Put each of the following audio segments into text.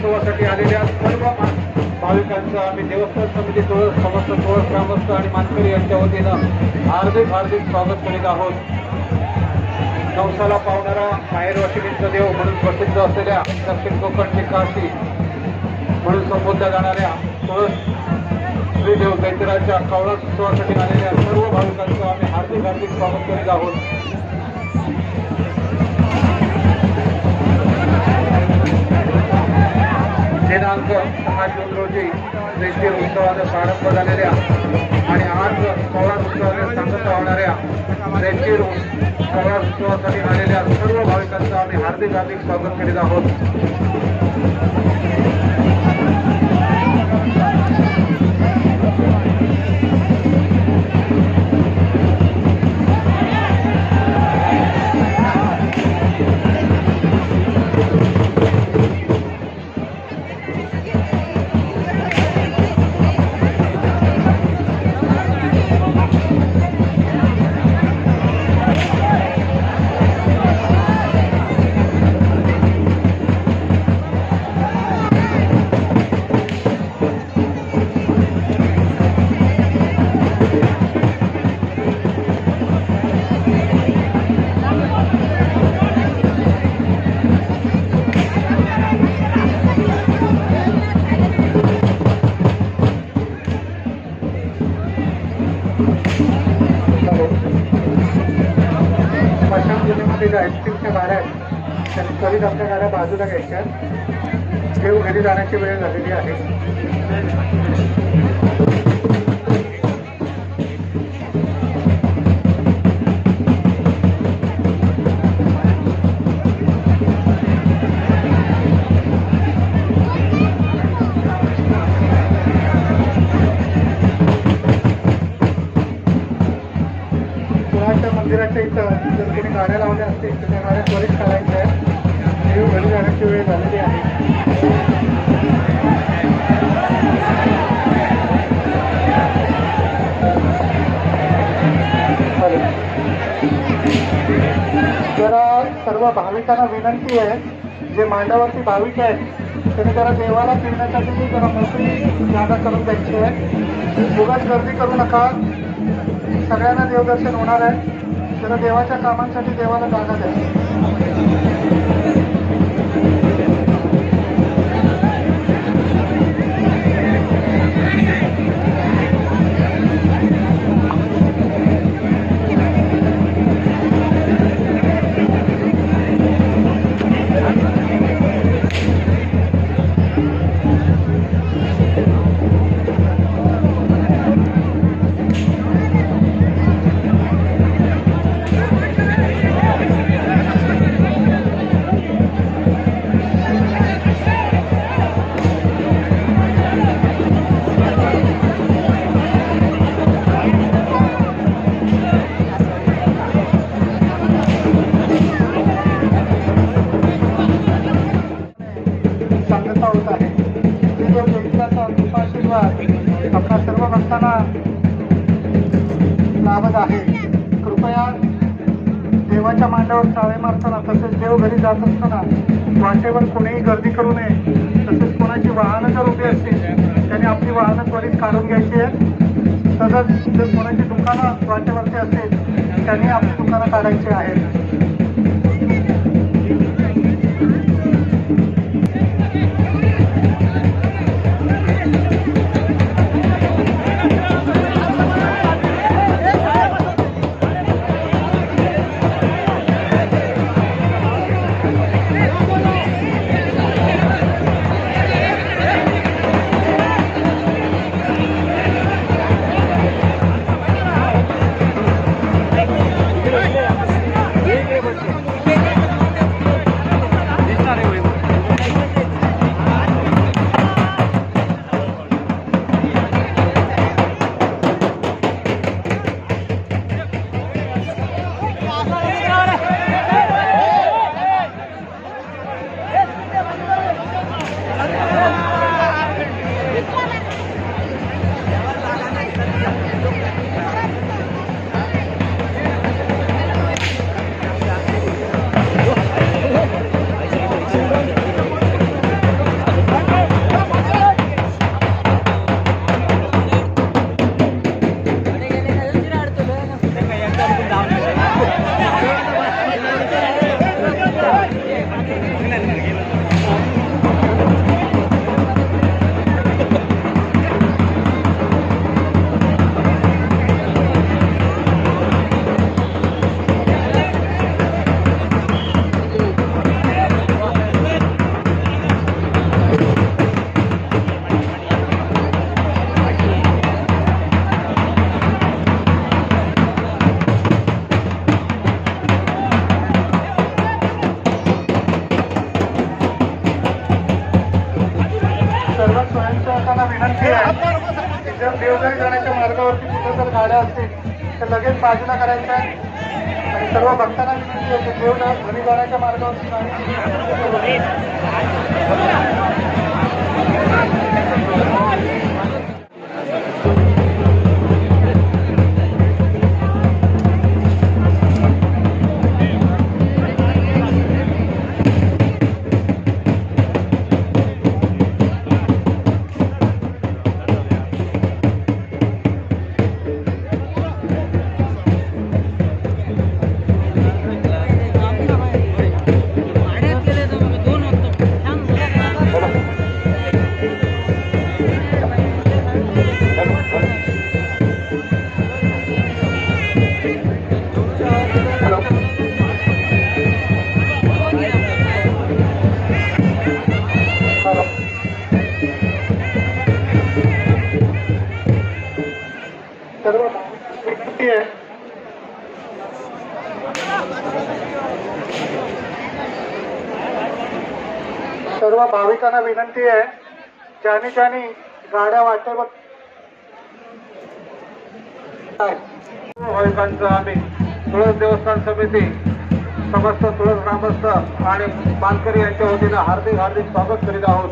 उत्सवासाठी आलेल्या सर्व भाविकांचं आम्ही देवस्थान समिती तुळस समस्त तुळस ग्रामस्थ आणि मानकरी यांच्या वतीनं हार्दिक हार्दिक स्वागत करीत आहोत. नवसाला पावणारा माहेरवाशिनींचा देव म्हणून प्रसिद्ध असलेल्या दक्षिण कोकणची काशी म्हणून संबोधल्या जाणाऱ्या तुळस श्रीदेव देव दैत्यराच्या उत्सवासाठी आलेल्या सर्व भाविकांचं आम्ही हार्दिक हार्दिक स्वागत करीत आहोत. दिनांक सहा जून रोजी देशीय उत्सवाचा प्रारंभ झालेल्या आणि आज पवार उत्सवाने सांगत होणाऱ्या देशीय पवार उत्सवासाठी आलेल्या सर्व भाविकांचं आम्ही हार्दिक हार्दिक स्वागत करीत आहोत. पश्चिम जिल्ह्यामध्ये ज्या आईस्क्रीमच्या गाड्या आहेत त्या त्वरित आपल्या गाड्या बाजूला घ्यायच्या. देव घरी जाण्याची वेळ झालेली आहे. कुणाच्या इथं जर कोणी गाड्या लावल्या असतील तर त्या गाड्या त्वरित काढायच्या आहेत. देव घरी जाण्याची वेळ झालेली आहे. जरा सर्व भाविकांना विनंती आहे जे मांडावरती भाविक आहेत त्यांनी जरा देवाला फिरण्यासाठी जरा मोठी जागा करून द्यायची आहे. उगाच गर्दी करू नका. सगळ्यांना देवदर्शन होणार आहे. त्याला देवाच्या कामांसाठी देवाला जागा द्या. जात असताना वाटेवर कोणीही गर्दी करू नये तसेच कोणाची वाहनं जर उभी असतील त्यांनी आपली वाहनं त्वरित काढून घ्यायची आहेत. तसंच जर कोणाची दुकानं वाटेवरती असतील त्यांनी आपली दुकानं काढायची आहेत. असतील बाजूला करायचं आहे. आणि सर्व भक्तांना विनंती होते पूर्ण देव घरी जाण्याच्या मार्गावरती भाविकांना विनंती आहे ज्याने ज्याने गाड्या वाटेवर भाविकांचं आम्ही तुळस देवस्थान समिती समस्त तुळस ग्रामस्थ आणि मानकरी यांच्या वतीनं हार्दिक हार्दिक स्वागत करीत आहोत.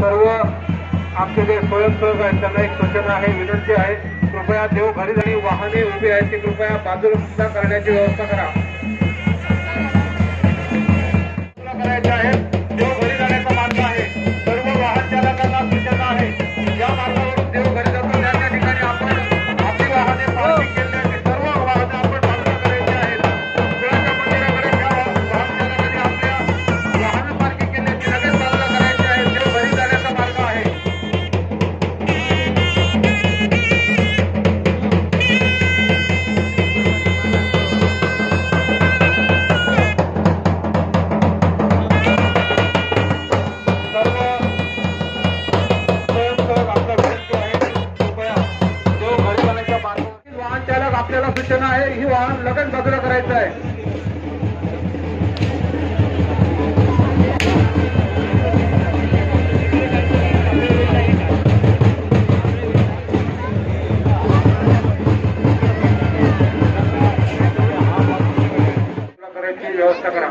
सर्व आमचे जे स्वयंसेवक आहेत त्यांना एक सूचना आहे विनंती आहे. कृपया देव घरी जाणी वाहने उभी आहेत ती कृपया बाजूला करण्याची व्यवस्था करा. बाजूला आहेत जो घरी जाण्याचा मार्ग आहे सर्व वाहन चालकांना सूचना आहे. वाहन बाजूला करायचं आहे. व्यवस्था करा.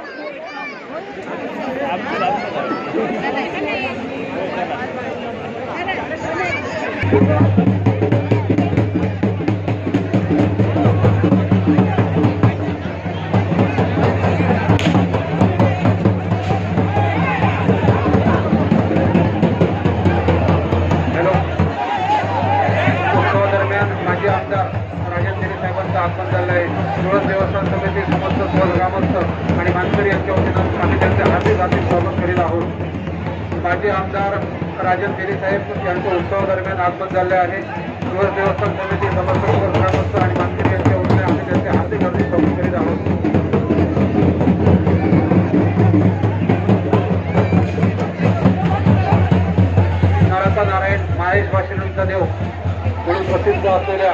राजन देरे साहेबांचं आगमन झालं आहे तुळस देवस्थान समिती समस्त स्वग्रामस्थ ग्रामस्थ आणि मानकरी यांच्या वतीनं आम्ही त्यांचे हार्दिक हार्दिक स्वागत करीत आहोत. माजी आमदार राजन देरे साहेब यांचं उत्सवादरम्यान आगमन झाले आहे. तुळस देवस्थान समिती समस्त स्वग्रामस्थ ग्रामस्थ आणि मानकरी यांच्या वतीने आम्ही त्यांचे हार्दिक हार्दिक स्वागत करीत आहोत. नारायण महेश भाषेचा देव म्हणून प्रसिद्ध असलेल्या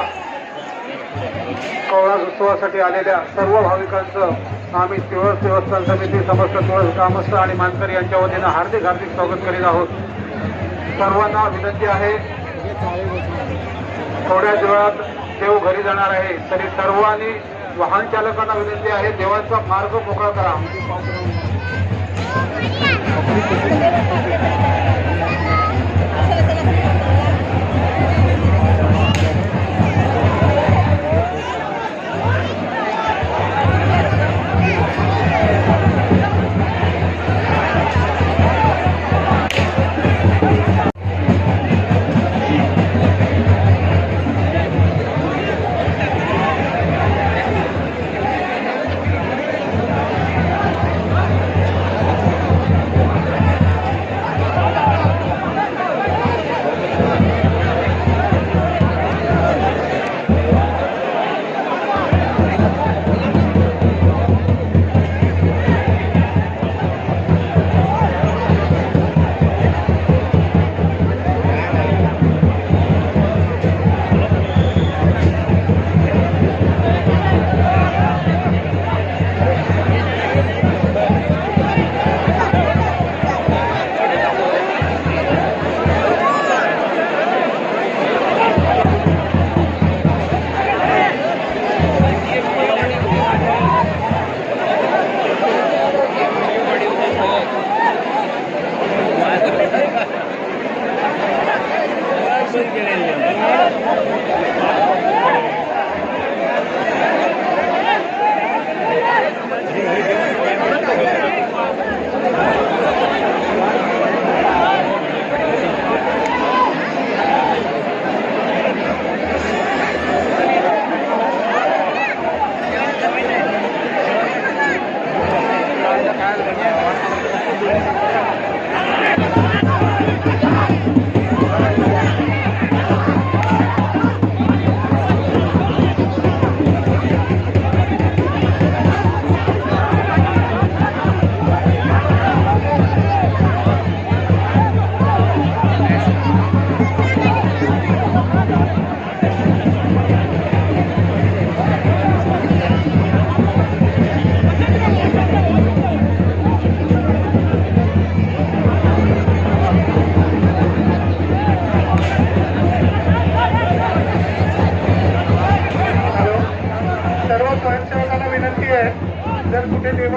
कवळास उत्सवासाठी आलेल्या सर्व भाविकांचं आम्ही तुळस देवस्थान समिती समस्त तुळस ग्रामस्थ आणि मानकरी यांच्या वतीनं हार्दिक हार्दिक स्वागत करीत आहोत. सर्वांना विनंती आहे थोड्याच वेळात देव घरी जाणार आहे तरी सर्वांनी वाहन चालकांना विनंती आहे देवाचा मार्ग मोकळा करा.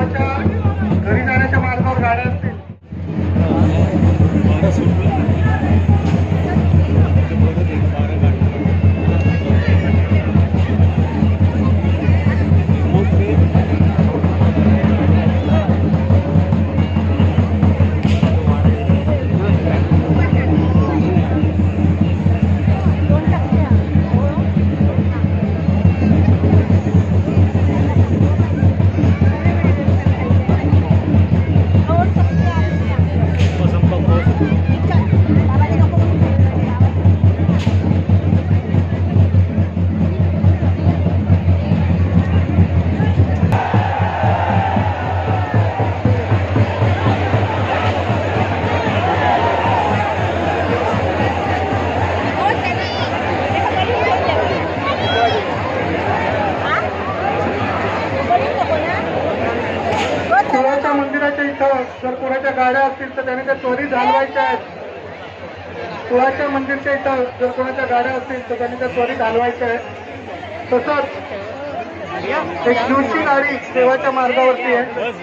जर घरी जाण्याच्या मार्गावर गाड्या असतील. गाड्या असतील तर त्याने त्या त्वरित हलवायच्या आहेत. कुळाच्या मंदिरच्या इथं जर कोणाच्या गाड्या असतील तर त्यांनी त्या त्वरित हलवायच्या आहेत. तसंच एक दिवशी गाडी देवाच्या मार्गावरती आहे.